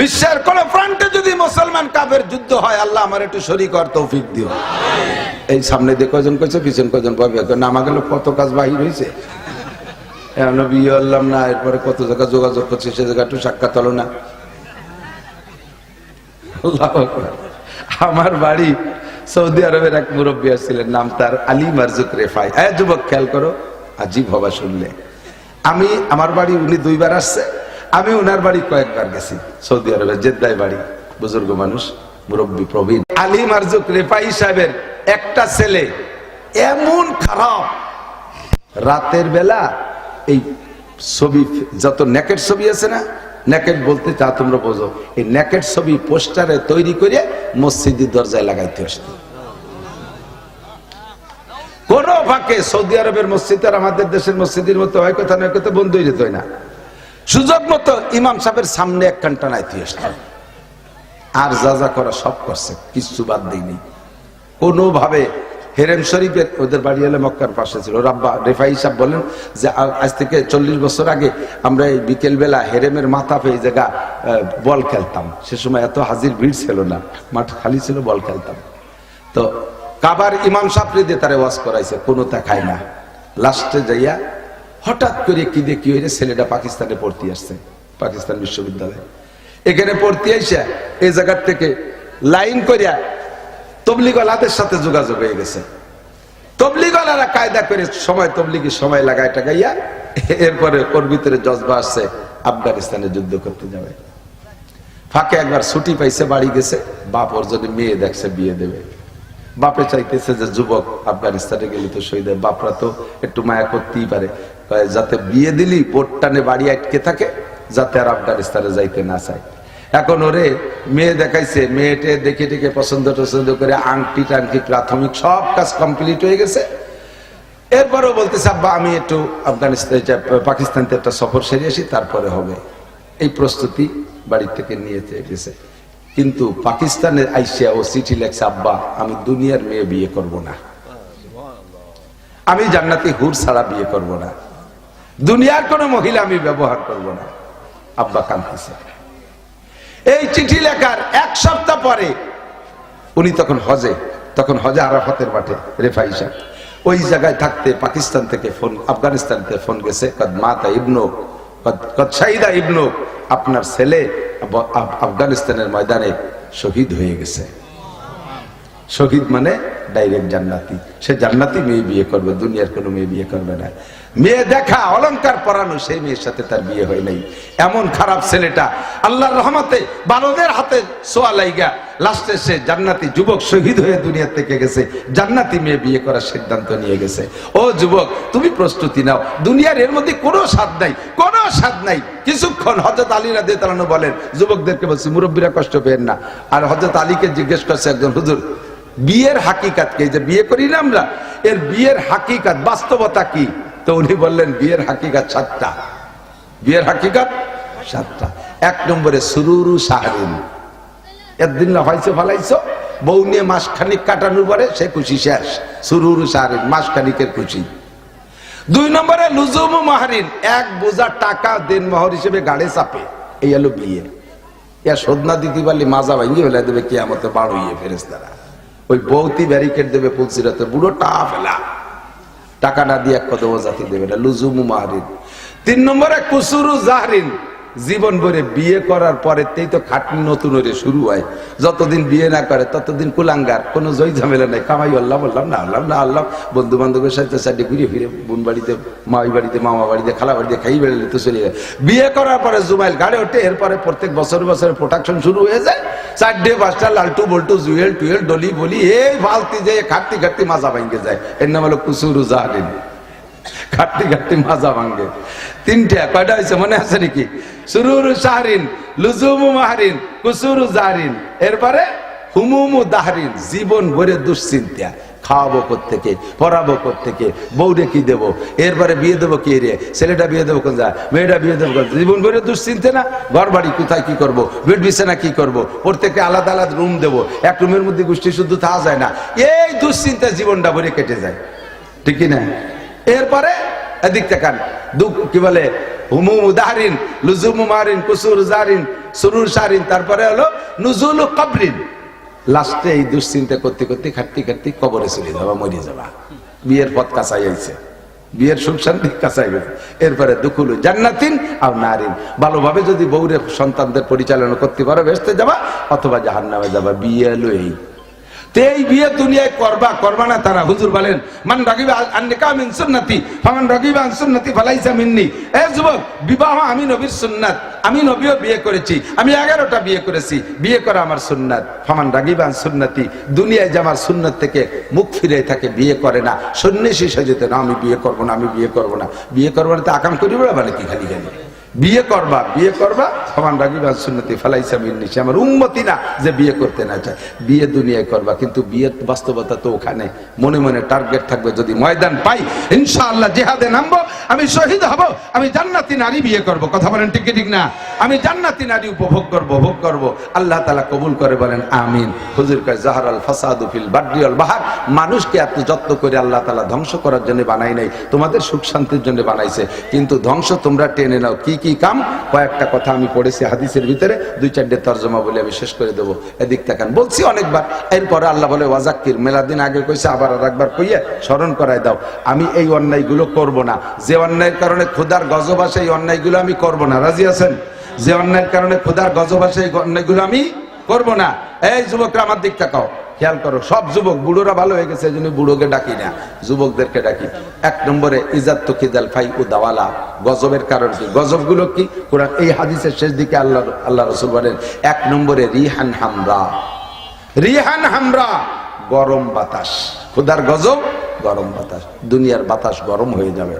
বিশ্বের কোন প্রান্তে যদি মুসলমান কাফের যুদ্ধ হয়, আল্লাহ আমার একটু শরীর কর তৌফিক দিও। এই সামনে দিয়ে কজন কইছে, পিছন কজন পাবে নামা গেল কত কাজ বাহির হয়েছে এখনও বিয়ে হলাম না, এরপরে কত জায়গা যোগাযোগ করছে, সে জায়গা একটু সাক্ষাৎ হলো না। আমার বাড়ি সৌদি আরবের এক মুরব্বী আসছিলেন, নাম তার আলী মারজুক রেফাই। হ্যাঁ যুবক, খেয়াল করো, আজীব হবা শুনলে। আমি, আমার বাড়ি উনি দুইবার আসছে। আমি ওনার বাড়ি কয়েকবার গেছি, সৌদি আরবের জেদ্দায় বাড়ি, বুজুর্গ মানুষ, মুরব্বী প্রবীণ। আলী মারজুক রেফাই সাহেবের একটা ছেলে এমন খারাপ। রাতের বেলা এই ছবি, যত নেকেট ছবি আছে না, নেকেট বলতে তা তোমরা বোঝো, এই নেকেট ছবি পোস্টারে তৈরি করে মসজিদের দরজায় লাগাইতে আসতো। কোন ফাঁকে সৌদি আরবের মসজিদ আর আমাদের দেশের মসজিদের মতো হয় কথা নয়, কথা বন্ধ হয়ে যেত না। সুযোগ মতো ইমাম সাহেবের সামনে এক কান্টা নাইতে আসতাম আর যা যা করা সব করছে, কিচ্ছু বাদ দিইনি। কোনোভাবে হেরেম শরীফের, ওদের বাড়ি এলে মক্কার পাশে ছিল। রাব্বা রেফাই সাহেব বলেন যে আজ থেকে চল্লিশ বছর আগে আমরা এই বিকেল বেলা হেরেমের মাথা পেয়ে জায়গা বল খেলতাম। সে সময় এত হাজির ভিড় ছিল না। মাঠ খালি ছিল, বল খেলতাম। তো কাবার ইমাম সাপড়ি দিয়ে তারে ওয়াজ করাইছে, কোনো তা খায় না। লাস্টে যাইয়া হঠাৎ করে কি দিয়ে কি হয়েছে ছেলেটা পাকিস্তানে পড়তে আসছে, পাকিস্তান বিশ্ববিদ্যালয়ে। এখানে পড়তে আইসা এই জায়গার থেকে লাইন করিয়া তবলিগলাদের সাথে যোগাযোগ হয়ে গেছে। তবলিগলারা কায়দা করে সময় তবলিগি সময় লাগায় টাকাইয়া এরপরে ওর ভিতরে জজবা আসছে, আফগানিস্তানে যুদ্ধ করতে যাবে। ফাঁকে একবার ছুটি পাইছে, বাড়ি গেছে, বাপ ওর জন্য মেয়ে দেখছে, বিয়ে দেবে। বাপে চাইতেছে যে, যুবক, আফগানিস্তানে গেলে তো শহীদ বাপরা তো একটু মায়া করতেই পারে। যাতে বিয়ে দিলি পোটটানে বাড়ি আটকে থাকে, যাতে আর আফগানিস্তানে যাইতে না চায়। এখন ওরে মেয়ে দেখাইছে, মেয়েটে দেখে দেখে পছন্দ টছন্দ করে আংটি টাংটি প্রাথমিক সব কাজ কমপ্লিট হয়ে গেছে। এরপরেও বলতেছে, আব্বা, আমি একটু আফগানিস্তান পাকিস্তানতে একটা সফর সেরে আসি, তারপরে হবে। এই প্রস্তুতি বাড়ি থেকে নিয়ে গেছে। কিন্তু পাকিস্তানের আইসিয়া ও চিঠি লেখছে, আব্বা, আমি দুনিয়ার মেয়ে বিয়ে করব না। আমি জান্নাতি হুর ছাড়া বিয়ে করব না। দুনিয়ার কোনো মহিলা আমি ব্যবহার করব না। আব্বা কাঁদতেছে। এই চিঠি লেখার এক সপ্তাহ পরে উনি তখন হজে তখন হজে আরাফাতের মাঠে সাহেব। ওই জায়গায় থাকতে পাকিস্তান থেকে ফোন, আফগানিস্তান থেকে ফোন গেছে, কদ মাতা ইবনু, কদ- শাহিদা ইবনু, আপনার ছেলে আফ- আফগানিস্তানের ময়দানে শহীদ হয়ে গেছে। শহীদ মানে ডাইরেক্ট জান্নাতি। সে জান্নাতি মেয়ে বিয়ে করবে, দুনিয়ার কোনো মেয়ে বিয়ে করবে না। মেয়ে দেখা, অলংকার পরানো সেই মেয়ের সাথে তার বিয়ে হয় নাই। এমন খারাপ ছেলেটা আল্লাহর রহমতে বালদের হাতে সোয়া লাইগা, লাস্টে সে জান্নাতি যুবক শহীদ হয়ে দুনিয়া থেকে গেছে। জান্নাতি মেয়ে বিয়ে করার সিদ্ধান্ত নিয়ে গেছে। ও যুবক, তুমি প্রস্তুতি নাও। দুনিয়ার এর মধ্যে কোনো স্বাদ নাই, কোনো স্বাদ নাই। কিছুক্ষণ হজরত আলী রাদে তালানো বলেন, যুবকদেরকে বলছি, মুরব্বীরা কষ্ট পেয়েন না। আর হজরত আলীকে জিজ্ঞেস করছে একজন, হুজুর বিয়ের হাকিকাত কে? যে বিয়ে করি না আমরা, এর বিয়ের হাকিকাত বাস্তবতা কি? তো উনি বললেন, বিয়ের হাকিকাত সাতটা। বিয়ের হাকিকাত সাতটা। এক নম্বরে, সুরুরু সাহারিন একদিন না হয়েছে ফালাইছো? বউ নিয়ে মাস খানিক কাটানোর পরে সে খুশি শেষ। সুরুরু সাহারিন মাস খানিকের খুশি। দুই নম্বরে, লুজুমু মাহারিন, এক বোঝা টাকা দেন মহর হিসেবে গাড়ে চাপে। এই হলো বিয়ে। ইয়া সদনা দিতে পারলে মাজা ভাঙ্গি ফেলে দেবে কে আমাকে বাড়ো ইয়ে ফেরেস তারা ওই বৌতি ব্যারিকেড দেবে পুলসিরাতে বুড়ো টা ফেলা টাকা না দিয়ে এক কদম জাতি দেবে না। লুজুমু মাহরিন। তিন নম্বরে কুসুরু জাহরিন। জীবন ভরে বিয়ে করার পরেতেই তো খাটনি নতুন হয়ে শুরু হয়। যতদিন বিয়ে না করে, ততদিন কুলাঙ্গার। কোনো জয় ঝামেলা নাই। কামাই আল্লাহ বললাম না আল্লাহ না আল্লাহ বন্ধু বান্ধবের সাথে সাথে ঘুরে ফিরে, বোন বাড়িতে, মাই বাড়িতে, মামা বাড়িতে, খালা বাড়িতে, খাই বেড়ালে তো চলে যায়। বিয়ে করার পরে জুমাইল গাড়ি ওঠে, এরপরে প্রত্যেক বছর বছর প্রোডাকশন শুরু হয়ে যায়। চারটে, পাঁচটা, লালটু, বল্টু, জুয়েল, টুয়েল, ডলি, বলি, এই ফালতি যে খাটতি খাটতি মাজা ভাঙ্গে যায়। এর নাম হলো কুসুরু জাহারিন খাটতে খাটতে মাজা ভাঙ্গে তিনটা, কয়টা হয়েছে মনে আছে নাকি? সুরুরু শাহরিন লুজুমু মাহারিন, কুসুরু জাহরিন। এরপরে হুমুমু দাহরিন, জীবন ভরে দুশ্চিন্তা। খাওয়াবো থেকে পড়াবো থেকে বউরে কি দেবো? এরপরে বিয়ে দেবো কে রে? ছেলেটা বিয়ে দেবো কোন যা মেয়েটা বিয়ে দেবো জীবন ভরে দুশ্চিন্তা না? ঘর বাড়ি কোথায় কি করব? বেড বিছানা কি করব? প্রত্যেকে আলাদা আলাদা রুম দেবো। এক রুমের মধ্যে গোষ্ঠী শুদ্ধ থাকা যায় না। এই দুশ্চিন্তা জীবনটা ভরে কেটে যায়। ঠিক না? এরপরে এদিক তাকান দুঃখ, কি বলে, হুমুম দাহরিন, লুজুমু মারিন, কুসুর জারিন, সুরুর সারিন, তারপরে হলো নুজুল কবরিন। লাস্টে এই দুশ্চিন্তা করতে করতে খাটতে খাটতে কবরে চলে যাবা, মরে যাবা। বিয়ের পথ কাছাই আইছে বিয়ের সুখ শান্তি কাছাই গেছে এরপরে দুকুলু জান্নাতিন আর নারিন। ভালোভাবে যদি বউরে সন্তানদের পরিচালনা করতে পারো বেসতে যাবা, অথবা জাহান্নামে যাবা, বিয়ে লই তো এই বিয়ে দুনিয়ায় করবা করবা না তারা? হুজুর বলেন, মান রাগিবা আন্নিকা মিন সুন্নতি, ফামান রাগিবা আন সুন্নতি ফালাইসা মিন্নি। এ যুবক, বিবাহ আমি নবীর সুন্নাত, আমি নবীও বিয়ে করেছি, আমি এগারোটা বিয়ে করেছি, বিয়ে করা আমার সুন্নাত। ফামান রাগিবা আন সুন্নতি, দুনিয়ায় যে আমার সুন্নত থেকে মুখ ফিরে থাকে, বিয়ে করে না। সন্ন্যাসী সেজেতে, না, আমি বিয়ে করব না, আমি বিয়ে করব না। বিয়ে করব না তো আকাম করি বলে কি খালি খালি? বিয়ে করবা বিয়ে করবা? সমান রাগিবা সুন্নতি, ফালাইসা মিন্নিসি আমার উন্মতি না যে বিয়ে করতে না চায়। বিয়ে দুনিয়ায় করবা, কিন্তু বিয়ের বাস্তবতা তো ওখানে মনে মনে টার্গেট থাকবে। যদি ময়দান পাই, ইনশাআল্লাহ জেহাদে নামবো, আমি শহীদ হব, আমি জান্নাতি নারী বিয়ে করব। কথা বলেন ঠিক ঠিক না? আমি জান্নাতি নারী উপভোগ করব, ভোগ করব। আল্লাহ তাআলা কবুল করে বলেন, আমিন। হুজুর কয় জাহারাল ফাসাদু ফিল বাড্রিয়াল বাহার। মানুষকে এত যত্ন করে আল্লাহ তাআলা ধ্বংস করার জন্য বানাই নাই, তোমাদের সুখ শান্তির জন্য বানাইছে। কিন্তু ধ্বংস তোমরা টেনে নাও, কি কি কাম? কয়েকটা কথা আমি পড়েছি হাদিসের ভিতরে, দুই চারটে তর্জমা বলে আমি শেষ করে দেবো। এদিক তাকান। বলছি অনেকবার, এরপরে আল্লাহ বলে, ওয়াজাক্কির মেলার দিন আগে কইছে, আবার আর একবার কইয়ে স্মরণ করায় দাও। আমি এই অন্যায়গুলো করব না। যে অন্যায়ের কারণে ক্ষুধার গজবাসে এই অন্যায়গুলো আমি করব না। রাজি আছেন? যে অন্যায়ের কারণে ক্ষুধার গজবাসে এই অন্যায়গুলো আমি করব না। এই যুবকরা আমার দিক তাকাও খেয়াল করো, সব যুবক বুড়োরা ভালো হয়ে গেছে, এই জন্য বুড়োকে ডাকি না। যুবকদেরকে ডাকি। এক নম্বরে, ইজাত তকিদাল ফাই ও দাওয়ালা। গজবের কারণ কি? গজবগুলো কি? কোরআন, এই হাদিসের শেষ দিকে আল্লাহ আল্লাহ রসুল বলেন, এক নম্বরে, রিহান হামরা। রিহান হামরা, গরম বাতাস। খুদার গজব, গরম বাতাস। দুনিয়ার বাতাস গরম হয়ে যাবে।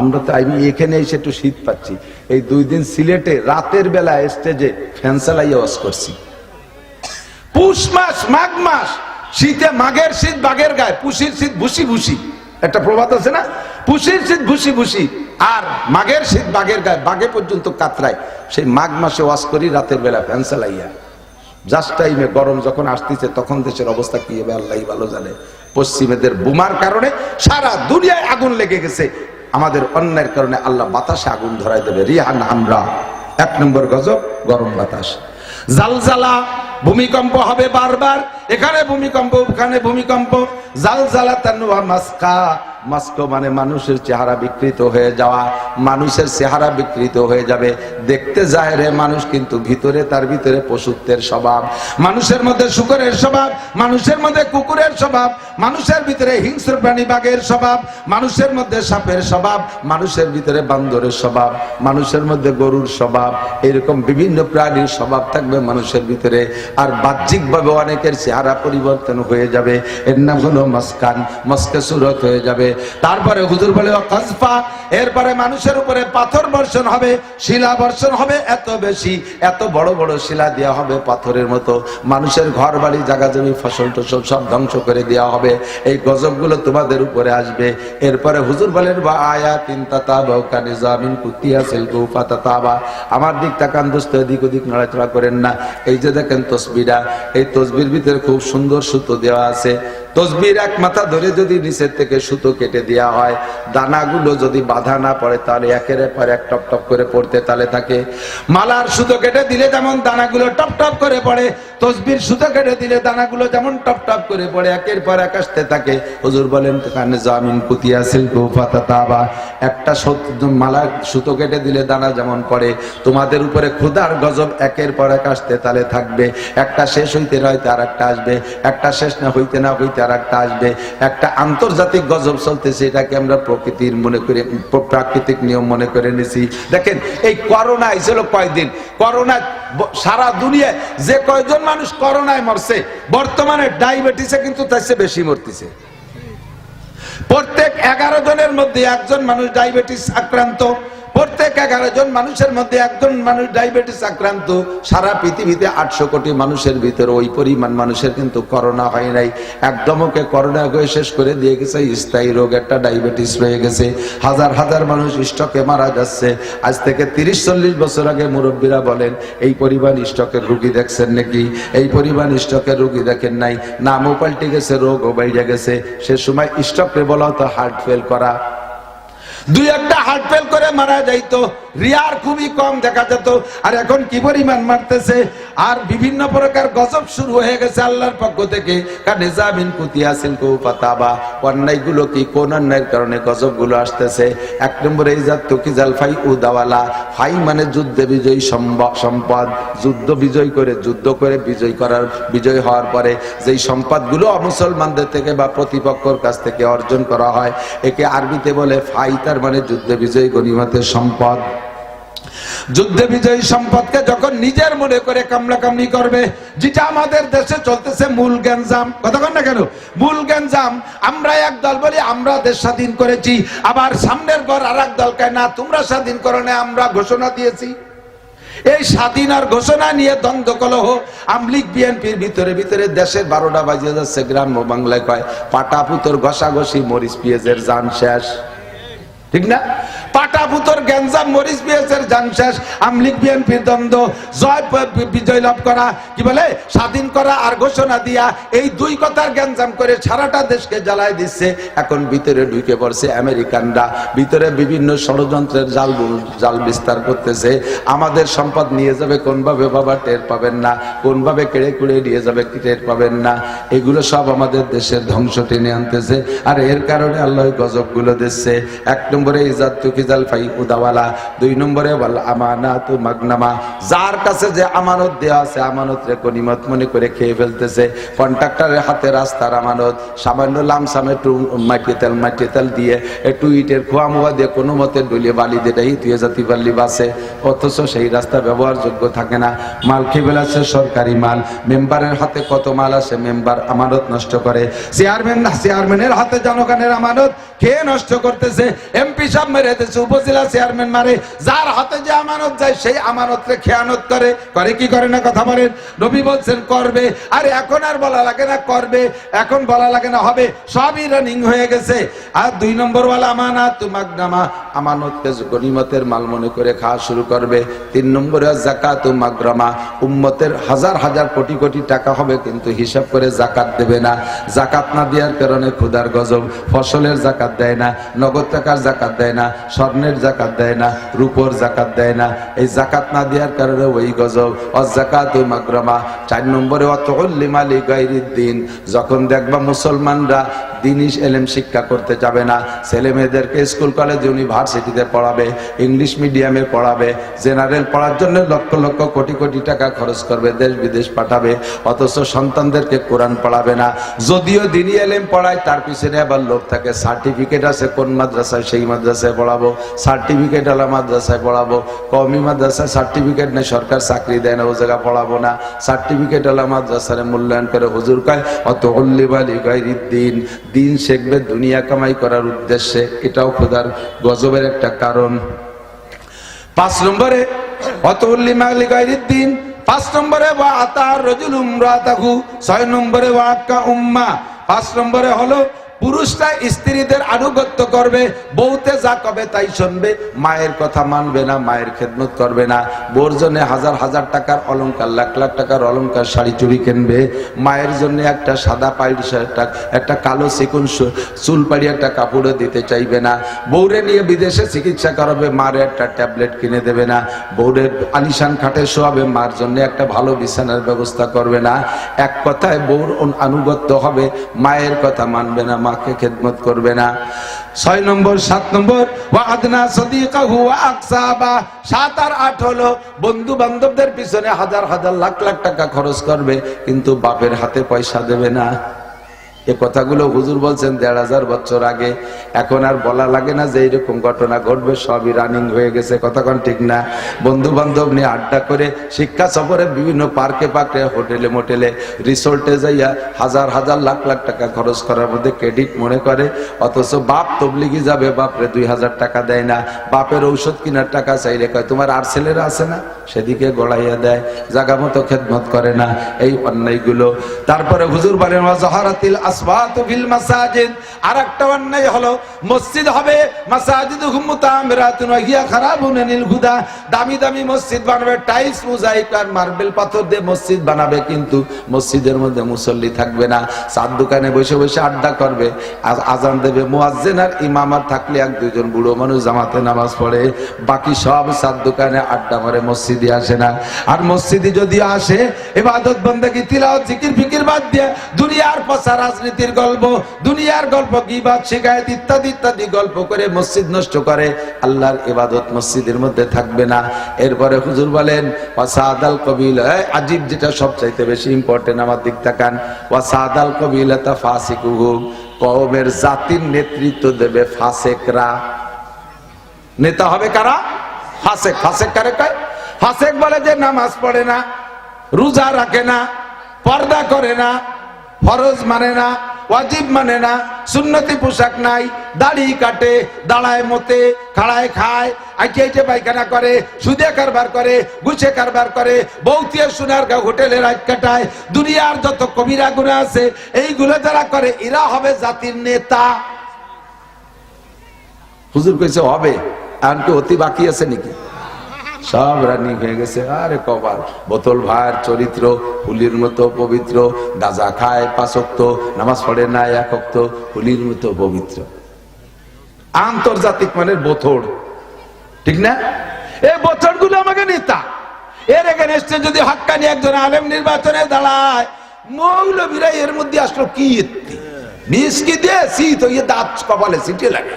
আমরা তো আমি এখানে এসে একটু শীত পাচ্ছি। এই দুই দিন সিলেটে রাতের বেলা স্টেজে ফ্যান চালাইয়া ওয়াজ করছি। পুষ মাস, মাঘ মাস। শীতে মাঘের শীত, বাঘের গায়ে। পুষির শীত ভুসি ভুসি একটা প্রবাদ আছে না? পুষির শীত ভুসি ভুসি আর মাঘের শীত, বাঘের গায়ে। বাঘে পর্যন্ত কাতরায়। সেই মাঘ মাসে ওয়াজ করি, রাতের বেলা ফ্যান চালাইয়া। জাস্ট টাইমে গরম যখন আসতেছে, তখন দেশের অবস্থা কি হবে? আল্লাহ ভালো জানে। পশ্চিমেদের বোমার কারণে সারা দুনিয়ায় আগুন লেগে গেছে। আমাদের অন্যের কারণে আল্লাহ বাতাসে আগুন ধরাই দেবে। রিহান আমরা এক নম্বর গজব, গরম বাতাস। জালজালা ভূমিকম্প হবে বারবার। এখানে ভূমিকম্প ওখানে ভূমিকম্প। জাল জালা তানুয়া মাস্কা। মাস্ক মানে মানুষের চেহারা বিকৃত হয়ে যাওয়া, মানুষের চেহারা বিকৃত হয়ে যাবে। দেখতে যায় রে মানুষ কিন্তু ভিতরে তার ভিতরে পশুত্বের স্বভাব। মানুষের মধ্যে শুকরের স্বভাব, মানুষের মধ্যে কুকুরের স্বভাব, মানুষের ভিতরে হিংস্র প্রাণী বাঘের স্বভাব, মানুষের মধ্যে সাপের স্বভাব, মানুষের ভিতরে বান্দরের স্বভাব, মানুষের মধ্যে গরুর স্বভাব, এরকম বিভিন্ন প্রাণীর স্বভাব থাকবে মানুষের ভিতরে। আর বাহ্যিকভাবে অনেকের চেহারা পরিবর্তন হয়ে যাবে। এর নাম হলো মস্কান। মস্কে সুরত হয়ে যাবে। তারপরে হুজুর বলে কসফা এরপরে মানুষের উপরে পাথর বর্ষণ হবে, শিলা বর্ষণ হবে, এত বেশি, এত বড় বড় শিলা দেওয়া হবে পাথরের মতো। মানুষের ঘর বাড়ি জায়গা জমি, ফসল টসল সব ধ্বংস করে দেওয়া হবে। এই গজবগুলো তোমাদের উপরে আসবে। এরপরে হুজুর বলেন বা আয়া তিনতা তাবা নিজামিন কুতিয়া সিলকু পাতা তাবা আমার দিক তাকান দোস্ত, এদিক ওদিক নড়াচড়া করেন না। এই যে দেখেন তসবিরা, এই তসবির ভিতরে খুব সুন্দর সুতো দেওয়া আছে। তসবির এক মাথা ধরে যদি নিচের থেকে সুতো কেটে দেওয়া হয়, দানাগুলো যদি বাধা না পড়ে, তাহলে একের পর এক টপ টপ করে পড়তে তালে থাকে। মালার সুতো কেটে দিলে যেমন দানাগুলো টপ টপ করে পড়ে, তসবির সুতো কেটে দিলে দানাগুলো যেমন টপ টপ করে পড়ে, একের পর এক আসতে থাকে। হুজুর বলেন, কানে জামিন কুতিয়া পাতা তাবা। একটা মালার সুতো কেটে দিলে দানা যেমন পড়ে, তোমাদের উপরে ক্ষুধার গজব একের পর এক আসতে তালে থাকবে। একটা শেষ হইতে না হইতে আর একটা আসবে। একটা শেষ না হইতে না হইতে আর একটা আসবে, একটা আন্তর্জাতিক গজব চলতেছে, এটাকে আমরা প্রকৃতির মনে করে, প্রাকৃতিক নিয়ম মনে করে নিছি। দেখেন, এই করোনা এসেছিল কয়দিন? করোনা সারা দুনিয়ায় যে কয়জন মানুষ করোনায় মরছে, বর্তমানে ডায়াবেটিসে কিন্তু তার বেশি মরতেছে। প্রত্যেক এগারো জনের মধ্যে একজন মানুষ ডায়াবেটিস আক্রান্ত। প্রত্যেক এগারো জন মানুষের মধ্যে একজন মানুষ ডায়াবেটিস আক্রান্ত, সারা পৃথিবীতে আটশো কোটি মানুষের ভিতরে ওই পরিমাণ মানুষের কিন্তু করোনা হয় নাই। একদমকে করোনা হয়ে শেষ করে দিয়ে গেছে, স্থায়ী রোগ একটা ডায়াবেটিস রয়ে গেছে। হাজার হাজার মানুষ স্টকে মারা যাচ্ছে। আজ থেকে তিরিশ চল্লিশ বছর আগে মুরব্বীরা বলেন, এই পরিমাণ স্টকের রুগী দেখছেন নাকি? এই পরিমাণ স্টকের রুগী দেখেন নাই। নামও পাল্টে গেছে, রোগও বেড়ে গেছে। সে সময় স্টকে বলা হতো হার্ট ফেল করা দুই একটা হার্ট ফেল করে মারা যাইতো। রিয়ার খুবই কম দেখা যেত। আর এখন কি পরিমাণ মারতেছে? আর বিভিন্ন প্রকার গজব শুরু হয়ে গেছে আল্লাহর পক্ষ থেকে। কানেজামিন কুতিয়াসিল কৌ পাতাবা অন্যায়গুলো কি কোন অন্যায়ের কারণে গজবগুলো আসতেছে? এক নম্বরে এই জাত তুকিজাল ফাই উদাওয়ালা ফাই মানে যুদ্ধে বিজয়ী সম্পদ। যুদ্ধ বিজয় করে, যুদ্ধ করে বিজয় করার, বিজয় হওয়ার পরে যেই সম্পদগুলো মুসলমানদের থেকে বা প্রতিপক্ষর কাছ থেকে অর্জন করা হয়, একে আরবিতে বলে ফাই, তার মানে যুদ্ধে বিজয়ী গণিমতের সম্পদ। যুদ্ধে বিজয়ী সম্পদকে যখন নিজের মনে করে কামলা কামলি করবে, যেটা আমাদের দেশে চলতেছে মূল গ্যাঞ্জাম। কতক্ষণ না কেন? মূল গ্যাঞ্জাম। আমরা এক দল বলি, আমরা দেশ স্বাধীন করেছি। আবার সামনের ঘর আর এক দল কয়, না, তোমরা স্বাধীন করো না, আমরা ঘোষণা দিয়েছি। এই স্বাধীন আর ঘোষণা নিয়ে দ্বন্দ্ব কলহ আমলিক বিএনপির ভিতরে ভিতরে দেশের বারোটা বাজিয়ে যাচ্ছে, গ্রাম্য বাংলায় কয়, পাটা পুতর ঘষাঘষি, মরিচ, পিঁয়াজের যান শেষ। ঠিক না? পাটা পুতর গ্যাঞ্জাম, মরিচ পিএসের যান শেষ, আমলিক বিএনপির দ্বন্দ্ব, জয় বিজয় লাভ করা, কি বলে? স্বাধীন করা আর ঘোষণা দিয়া এই দুই কথার গ্যাঞ্জাম করে সারাটা দেশকে জ্বালায় দিচ্ছে। এখন ভিতরে ঢুকে পড়ছে আমেরিকানরা, ভিতরে বিভিন্ন ষড়যন্ত্রের জাল জাল বিস্তার করতেছে। আমাদের সম্পদ নিয়ে যাবে, কোনভাবে বাবা টের পাবেন না, কোনভাবে কেড়ে কুড়ে নিয়ে যাবে টের পাবেন না। এগুলো সব আমাদের দেশের ধ্বংস টেনে আনতেছে। আর এর কারণে আল্লাহ গজবগুলো দিচ্ছে। এক নম্বরে ইজাত তুকিজাল ফাই উদাওয়ালা। দুই নম্বরে বল আমানাতু মাগনামা। যার কাছে যে আমানত দেওয়া আছে, আমানত রে গনিমত মনে করে খেয়ে ফেলতেছে। কন্ট্রাক্টরের হাতে রাস্তার আমানত, সামান্য লামসামে একটু মাটি তেল মাটি তেল দিয়ে একটু ইটের খোয়া মোয়া দিয়ে কোনো মতে ডলিয়ে বালি দেটাই তুই জাতি পারলি বাসে। অথচ সেই রাস্তা ব্যবহারযোগ্য থাকে না। মাল খেয়ে ফেলাচ্ছে সরকারি মাল। মেম্বারের হাতে কত মাল আছে মেম্বার আমানত নষ্ট করে। চেয়ারম্যান চেয়ারম্যানের হাতে জনগণের আমানত খেয়ে নষ্ট করতেছে? এমপি সাহেব মেরে দিতেছে উপজেলা চেয়ারম্যান মারে। যার হাতে যে আমানত যায়, সেই আমানতরে খেয়ানত করে। করে কি করে না কথা বলেন? নবী বলছেন, করবে। আর এখন আর বলা লাগে না, করবে। এখন বলা লাগে না, হবে। সবই রানিং হয়ে গেছে। আর দুই নম্বর ওয়ালা আমানাত মাগনামা আমানতকে গনিমতের মাল মনে করে খাওয়া শুরু করবে। তিন নম্বরে, জাকাত মাগরামা। উম্মতের হাজার হাজার কোটি কোটি টাকা হবে, কিন্তু হিসাব করে জাকাত দেবে না। জাকাত না দেওয়ার কারণে ক্ষুদার গজব। ফসলের জাকাত দেয় না। নগদ টাকার জাকাত দেয় না, স্বর্ণের জাকাত দেয় না, রূপর জাকাত দেয় না। এই জাকাত না দেওয়ার কারণে ওই গজব। অজাকাত মাগরামা চার নম্বরে অতল্লিমালি গাইরিদ্দিন যখন দেখবা মুসলমানরা দিনিস এলেম শিক্ষা করতে যাবে না, ছেলে মেয়েদেরকে স্কুল, কলেজ, ইউনিভার্সিটিতে পড়াবে, ইংলিশ মিডিয়ামে পড়াবে, জেনারেল পড়ার জন্য লক্ষ লক্ষ কোটি কোটি টাকা খরচ করবে, দেশ বিদেশ পাঠাবে, অথচ সন্তানদেরকে কোরআন পড়াবে না। যদিও দিনী এলেম পড়ায়, তার পিছনে আবার লোক থাকে। সার্টিফিকেট আছে কোন মাদ্রাসায়, সেই মাদ্রাসায় পড়াবো সার্টিফিকেট আলা মাদ্রাসায় পড়াবো কমি মাদ্রাসায় সার্টিফিকেট নেই, সরকার চাকরি দেয় না, ও জায়গা পড়াবো না। সার্টিফিকেট আলা মাদ্রাসায় মূল্যায়ন করে হুজুর কয় অত অল্লিবালি গাইরির দিন শিখবে, দুনিয়া কামাই করার উদ্দেশ্যে। এটাও খোদার গজবের একটা কারণ। পাঁচ নম্বরে অত উল্লিমাগলি গাইরির দিন পাঁচ নম্বরে বা আতার রজুল উমরাতাহু ছয় নম্বরে বা আক্কা উম্মা পাঁচ নম্বরে হলো পুরুষরা স্ত্রীদের আনুগত্য করবে, বউতে যা কবে তাই শুনবে, মায়ের কথা মানবে না, মায়ের খেদমত করবে না। বোর জন্য হাজার হাজার টাকার অলংকার, লাখ লাখ টাকার অলংকার শাড়ি চুড়ি কিনবে, মায়ের জন্য একটা সাদা পাইল একটা কালো সেকুন চুল পাড়ি একটা কাপড়ও দিতে চাইবে না। বউরে নিয়ে বিদেশে চিকিৎসা করাবে, মার একটা ট্যাবলেট কিনে দেবে না। বউরের আলিশান খাটে শোয়াবে, মার জন্য একটা ভালো বিছানার ব্যবস্থা করবে না। এক কথায় বউর আনুগত্য হবে, মায়ের কথা মানবে না মাকে খেদমত করবে না। ছয় নম্বর, সাত নম্বর ওয়াদনা সদিকাহু আকসাবা। সাত আর আট হলো বন্ধু বান্ধবদের পিছনে হাজার হাজার লাখ লাখ টাকা খরচ করবে, কিন্তু বাপের হাতে পয়সা দেবে না। এ কথাগুলো হুজুর বলছেন দেড় হাজার বছর আগে। এখন আর বলা লাগে না যে এইরকম ঘটনা ঘটবে, সবই রানিং হয়ে গেছে। কতক্ষণ ঠিক না? বন্ধু বান্ধব নিয়ে আড্ডা করে শিক্ষা সফরে বিভিন্ন পার্কে পার্কে, হোটেলে মোটেলে, রিসোর্টে যাইয়া হাজার হাজার লাখ লাখ টাকা খরচ করার মধ্যে ক্রেডিট মনে করে। অথচ বাপ তবলিগি যাবে, বাপরে দুই হাজার টাকা দেয় না। বাপের ঔষধ কেনার টাকা চাইলে কয়, তোমার আর ছেলেরা আছে না? সেদিকে গড়াইয়া দেয়, জাগা মতো খেদমত করে না। এই অন্যায়গুলো। তারপরে হুজুর ওয়া জাহারাতিল মসজিদের মধ্যে মুসল্লি থাকবে না। চার দোকানে বসে বসে আড্ডা করবে। আজান দেবে ইমাম, আর থাকলে এক দুজন বুড়ো মানুষ জামাতে নামাজ পড়ে। বাকি সব চার দোকানে আড্ডা মারে, মসজিদে আসে না। আর মসজিদে যদি আসে, ইবাদত বন্দেগী, তিলাওয়াত, জিকির ফিকির বাদ দিয়ে দুনিয়ার পচা রাজনীতির গল্প, দুনিয়ার গল্প গীবাত শিকায়ত ইত্যাদি ইত্যাদি গল্প করে মসজিদ নষ্ট করে। আল্লাহর ইবাদত মসজিদের মধ্যে থাকবে না। এরপরে হুজুর বলেন ওয়াসাদ আল কবিল আজিব যেটা সবচাইতে বেশি ইম্পর্টেন্ট আমার দিক তাকান। ওয়াসাদ আল কবিল তা ফাসিকুহুম কওমের জাতির নেতৃত্ব দেবে ফাসেকরা। নেতা হবে কারা? ফাসেক। ফাসেক কারে কয়? ফাসেক বলে যে নামাজ পড়ে না, রোজা রাখে না, পর্দা করে না ফরজ মানে না, ওয়াজিব মানে না, সুন্নতি পোশাক নাই, দাড়ি কাটে, দাঁড়ায় মতে, খাড়ায় খায়, আইটে আইটে পায়খানা করে, সুদে কারবার করে গুছে কারবার করে, বৌতিয়া সোনার গা হোটেলে রাত কাটায়, দুনিয়ার যত কবিরা গুণা আছে, এইগুলো যারা করে, এরা হবে জাতির নেতা। হুজুর কইছে, হবে। আর কি অতি বাকি আছে নাকি? সব রানি হয়ে গেছে। আরে কবার বোতল ভাইয়ের চরিত্র ফুলির মতো পবিত্র। গাজা খায় পাশক্ত নামাজ পড়ে না একক্ত ফুলির মতো পবিত্র। আন্তর্জাতিক মানের বোথড় ঠিক না? এই বোথড়গুলো আমাকে নেতা। এর এগেনস্টে যদি হাক্কানি একজন আলেম নির্বাচনে দাঁড়ায়, মৌলবীরা এর মধ্যে আসলো কি মিসকি দিয়ে শীত হইয়ে দাঁত কপালে সিটে লাগে।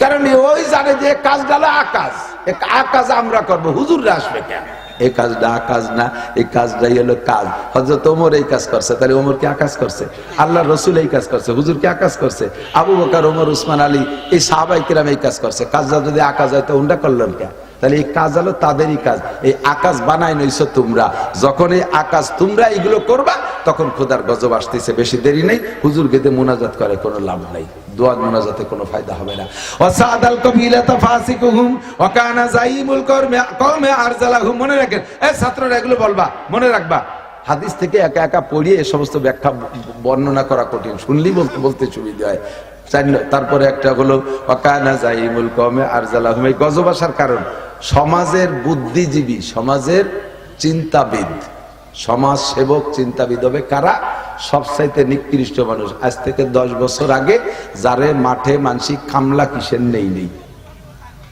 কারণ ওই জানে যে কাজ গেল আকাশ। এ আকাশ আমরা করব, হুজুররা আসবে কেন? এই কাজটা আকাশ না এই কাজটাই হলো কাজ। হজরত ওমর এই কাজ করছে, তাহলে ওমর কি আকাশ করছে? আল্লাহ রসুল এই কাজ করছে, হুজুর কি আকাশ করছে? আবু বকার, ওমর, উসমান, আলী, এই সাহাবাই কিরাম এই কাজ করছে। কাজটা যদি আকাশ হয়, তো উন্ডা করলেন কেন তাহলে এই কাজ হলো তাদেরই কাজ। এই আকাশ বানাই নইছো তোমরা। যখন এই আকাশ তোমরা এগুলো করবা, তখন খোদার গজব আসতেছে, বেশি দেরি নেই। হুজুর গেদে মোনাজাত করে, কোনো লাভ নাই। বলবা, মনে রাখবা। হাদিস থেকে একা একা পড়িয়ে এই সমস্ত ব্যাখ্যা বর্ণনা করা কঠিন। শুনলি বলতে বলতে তারপরে একটা হলো ওয়াকানা জাইমুল কমে আরজালাহুম এই গজব আসার কারণ সমাজের বুদ্ধিজীবী, সমাজের চিন্তাবিদ। সমাজ সেবক চিন্তাবিদ হবে কারা? সবচাইতে নিকৃষ্ট মানুষ। আজ থেকে দশ বছর আগে যারে মাঠে মানসিক কামলা কিসের নেই নেই।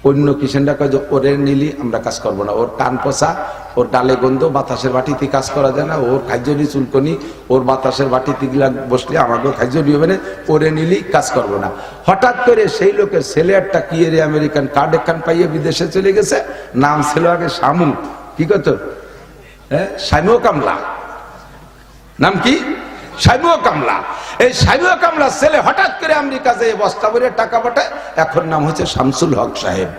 অন্য কিষেনরা কয় যে, ওরে নিলি, আমরা কাজ করব না। ওর কান পচা, ওর ডালে গন্ধ, বাতাসের বাটিতে কাজ করা যায় না। ওর খাইজনি চুলকনি, ওর বাতাসের বাটিতে গিলা বসলে আমাকেও খাইজনি হবে না। ওরে নিলি, কাজ করব না। হঠাৎ করে সেই লোকের ছেলে একটা কি রে আমেরিকান কার্ড একখান পাইয়ে বিদেশে চলে গেছে। নাম ছিল আগে শামু। কি কত? হ্যাঁ শামু কামলা। নাম কি? সাইমুয়া কামলা। এই সাইমুয়া কামলা ছেলে হঠাৎ করে আমেরিকা যে বস্তা ভরে টাকা পাঠায়, এখন নাম হচ্ছে শামসুল হক সাহেব।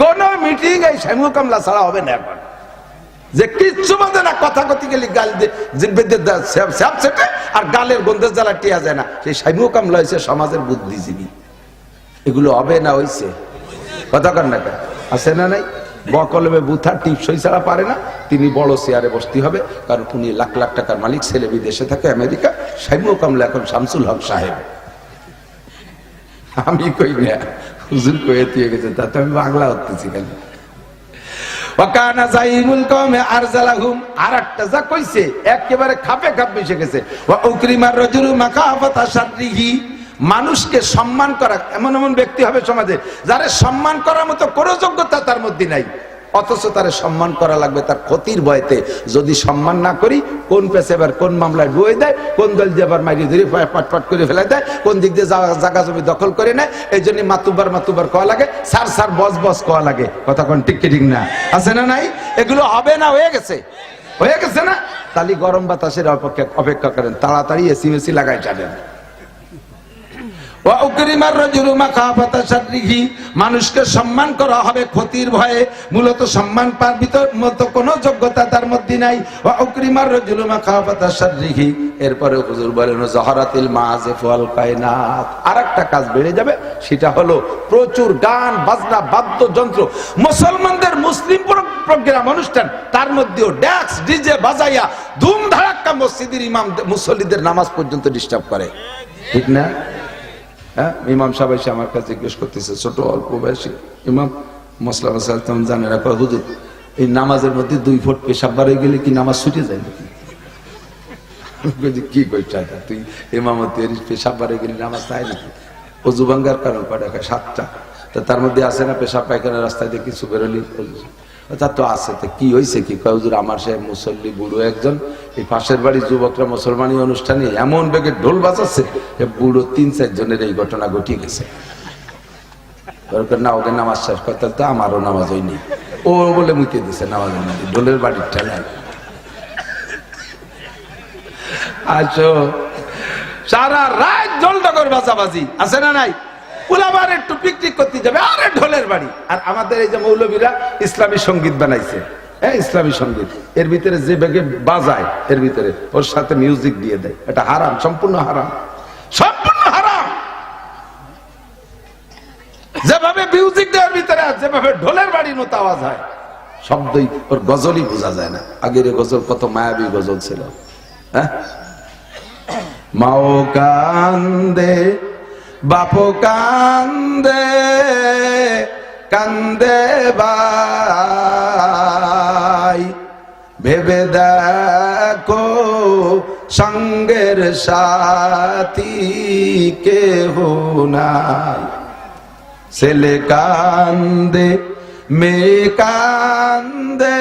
কোন মিটিং এই সাইমুয়া কামলা ছাড়া হবে না এখন। যে কিচ্ছু বাদে না কথা কথি গেলি গাল দিয়ে আর গালের গন্ধের জ্বালা টিয়া যায় না। সেই সাইমুয়া কামলা হয়েছে সমাজের বুদ্ধিজীবী। এগুলো হবে না হইছে। কথা কর না? আছে না নাই? বকলমে বুথা টিপসই ছাড়া পারে না। তিনি বড় চেয়ারে বসতে হবে। কারণ উনি লাখ লাখ টাকার মালিক, ছেলে বিদেশে থাকে, আমেরিকা। সাইমু কামলা এখন শামসুল হক সাহেব। আমি কই না হুজুর কয়ে দিয়ে গেছে তাতে আমি বাংলা হতেছি কেন? একেবারে খাপে খাপ মিশে গেছে। মানুষকে সম্মান করা, এমন এমন ব্যক্তি হবে সমাজে, যারা সম্মান করার মতো কোনো যোগ্যতা তার মধ্যে নাই। অথচ তার সম্মান করা লাগবে তার ক্ষতির ভয়তে। যদি সম্মান না করি, কোন পেশাবার কোন মামলায় ডুয়ে দেয়, কোন দল দিয়ে আবার মাইরি ধরে পাট পাট করে ফেলে দেয়, কোন দিক দিয়ে জাগা জমি দখল করে নেয়, এই জন্য মাতুবার মাতুবার কওয়া লাগে, সার সার বস বস কওয়া লাগে। কথা কোন ঠিক ঠিক না? আছে না নাই? এগুলো হবে না, হয়ে গেছে। হয়ে গেছে না? তাহলে গরম বাতাসের অপেক্ষা অপেক্ষা করেন, তাড়াতাড়ি এসি মেসি লাগাই যাবেন ওয়া উকরিমার রাজুলু মাখাফাতা শাররিহি মানুষকে সম্মান করা হবে ক্ষতির ভয়ে। মূলত সম্মান পার ভিতর মতো কোনো যোগ্যতা তার মধ্যে নাই। উকরিমার রাজুলু মাখাফাতা শাররিহি এরপরে হুজুর বলেন জহরাতিল ওয়াল কায়নাত। আরেকটা কাজ বেড়ে যাবে, সেটা হলো প্রচুর গান, বাজনা, বাদ্যযন্ত্র। মুসলমানদের মুসলিম প্র- প্রোগ্রাম অনুষ্ঠান, তার মধ্যেও ড্যাক্স, ডিজে বাজাইয়া ধুম ধারাক্কা মসজিদের ইমাম মুসল্লিদের নামাজ পর্যন্ত ডিস্টার্ব করে। ঠিক না? হ্যাঁ? ইমাম সাহেব এসে আমার কাছে জিজ্ঞেস করতেছে, ছোট, অল্প বয়সী ইমাম, মসলা মশলা তেমন জানে না হুজুর, এই নামাজের মধ্যে দুই ফুট পেশাব বাড়ে গেলে কি নামাজ ছুটে যায় নাকি? কি করছে? তুই ইমামতি পেশাব বাড়ে গেলে নামাজ তাই নাকি? অজু ভাঙ্গার কারণ কটা সাতটা। তা তার মধ্যে আছে না পেশাব পায়খানা রাস্তায় দিয়ে কিছু বেরোলি তা তো আছে, তো কি হয়েছে কি? কয়, হুজুর, আমার সে মুসল্লি বুড়ো একজন, এই পাশের বাড়ির যুবকরা মুসলমানি অনুষ্ঠানে এমন বেগে ঢোল বাজাচ্ছে যে বুড়ো তিন চারজনের এই ঘটনা ঘটিয়ে গেছে। না, ওকে নামাজ শেষ করতে তো আমারও নামাজ হয়নি। ও বলে মুখে দিছে, নামাজ ঢোলের বাড়ির ঠেলায় আছো সারা রাত ঢোল ডগর বাজাবাজি, আছে না নাই? পুলাবার একটু পিকনিক করতে যাবে, আরে ঢোলের বাড়ি। আর আমাদের এই যে মৌলবীরা ইসলামী সংগীত বানাইছে হ্যাঁ ইসলামী সংগীত। এর ভিতরে যে বেগে বাজায়, এর ভিতরে ওর সাথে মিউজিক দিয়ে দেয়। এটা হারাম, সম্পূর্ণ হারাম। সম্পূর্ণ হারাম। যেভাবে মিউজিক দেওয়ার ভিতরে যেভাবে ঢোলের বাড়ির মতো আওয়াজ হয়, শব্দই ওর গজলই বোঝা যায় না। আগের গজল কত মায়াবী গজল ছিল হ্যাঁ? মাও কান্দে বাপো কান্দে কান্দে বাই ভেবে দেখো সঙ্গের সাথী কেহ নাই ছেলে কান্দে, মেয়ে কান্দে,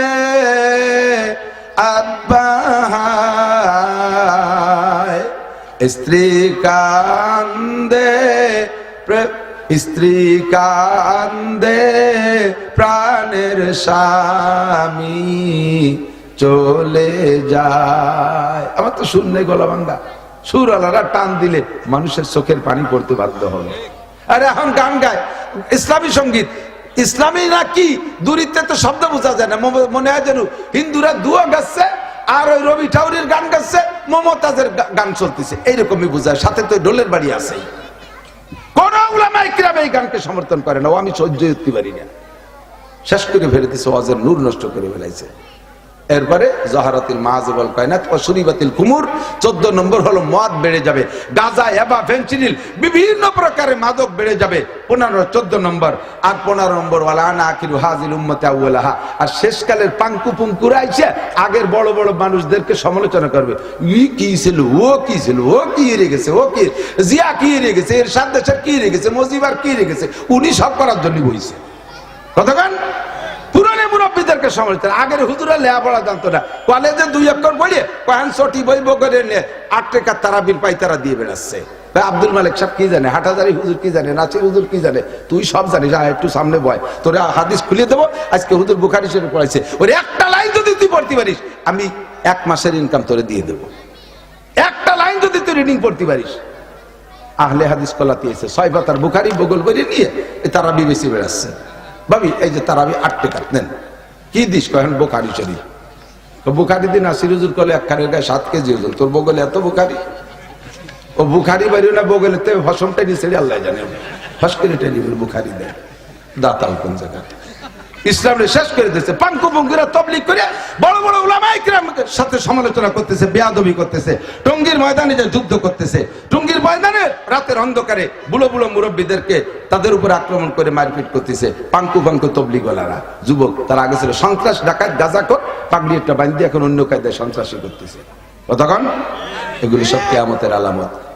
আব্বা হায়। স্ত্রী কান্দে স্ত্রী কান্দে প্রাণের স্বামী চলে যায়। আমার তো শূন্য গলা ভাঙ্গা। সুর আলারা টান দিলে মানুষের চোখের পানি পড়তে বাধ্য হবে। আরে এখন গান গায়। ইসলামী সংগীত। ইসলামী না কি? দূরিত্বে তো শব্দ বোঝা যায় না। মনে হয় যেন হিন্দুরা দুয়া গাচ্ছে আর ওই রবি ঠাউরির গান গাচ্ছে, মমতাজের গান চলতেছে। এইরকমই বোঝায়। সাথে তো ঢোলের বাড়ি আছে। কোন এই গানকে সমর্থন করে না। ও আমি সহ্য করতে পারি না। শেষ করে ফেলে দিছে, ওয়াজের নূর নষ্ট করে ফেলাইছে। এরপরে জহারাতিল মাহাজবল কায়নাত অসুরিবাতিল কুমুর, চোদ্দ নম্বর হলো মদ বেড়ে যাবে। গাজা, এবা ফেন্সিডিল বিভিন্ন প্রকারের মাদক বেড়ে যাবে। পনেরো, চোদ্দ নম্বর। আর পনেরো নম্বর, ওয়ালা আনা আকিরু হাজিল উম্মতে আউ্লাহা আর শেষকালের পাঙ্কু পুঙ্কুরা আইসে আগের বড় বড় মানুষদেরকে সমালোচনা করবে। ই কি ছিল, ও কি ছিল, ও কি রে গেছে, ও কি? জিয়া কি রে গেছে এর সাত দেশের কি রে গেছে, মজিবার কি রে গেছে? উনি সব করার জন্য বইছে। কতক্ষণ মুরব্বীদেরকে সমালোচনা আগের হুজুরা লেয়া পড়া জানতো না। কলেজে দুই অক্ষর কয়েন ছটি বই নিয়ে আট টাকার তারাবির পাই তারা দিয়ে বেড়াচ্ছে। ভাই আব্দুল মালিক সাহেব কি জানে? হাটাজারি হুজুর কি জানে? হুজুর কি জানে? তুই সব জানিস একটু সামনে বয়। তোরে হাদিস খুলে দেবো, আজকে হুজুর বুখারি শরীফ পড়াইছে। ওর একটা লাইন যদি তুই পড়তে পারিস, আমি এক মাসের ইনকাম তোরে দিয়ে দেবো। একটা লাইন যদি তুই রিডিং পড়তে পারিস। আহলে হাদিস কলাতে এসে ছয় পাতার বুখারি বগল করে নিয়ে এ তারাবি বেশি বেড়াচ্ছে। ভাবি, এই যে তারা আমি আট টাকা নেন। কি দিস? কহেন বোকারি চলি। তো বুখারি দিন আসি রুজুর কলে একখানের গায়ে সাত কেজি ওজন। তোর বগলে এত বুখারি ও বুখারি বাড়ি না বগলে তে নিয়ে আল্লাহ জানে। ফস করে বুখারি দেয়। দাতাল কোন জায়গায় ইসলামে শেষ করে দিয়েছে। পাঙ্কু পঙ্কুরা তবলিক করে বড় বড় উলামাই কিরামের সাথে সমালোচনা করতেছে, বেয়াদবি করতেছে, টঙ্গির ময়দানে যে যুদ্ধ করতেছে, টঙ্গির ময়দানে রাতের অন্ধকারে বুড়ো বুড়ো মুরব্বীদেরকে তাদের উপর আক্রমণ করে মারপিট করতেছে পাঙ্কু পাঙ্কু তবলিগলারা যুবক, তারা আগে ছিল সন্ত্রাস, ডাকাত, গাজা কর পাগড়ি একটা বান্ধি এখন অন্য কায়দায় সন্ত্রাসী করতেছে। কতক্ষণ এগুলি সব কেয়ামতের আলামত।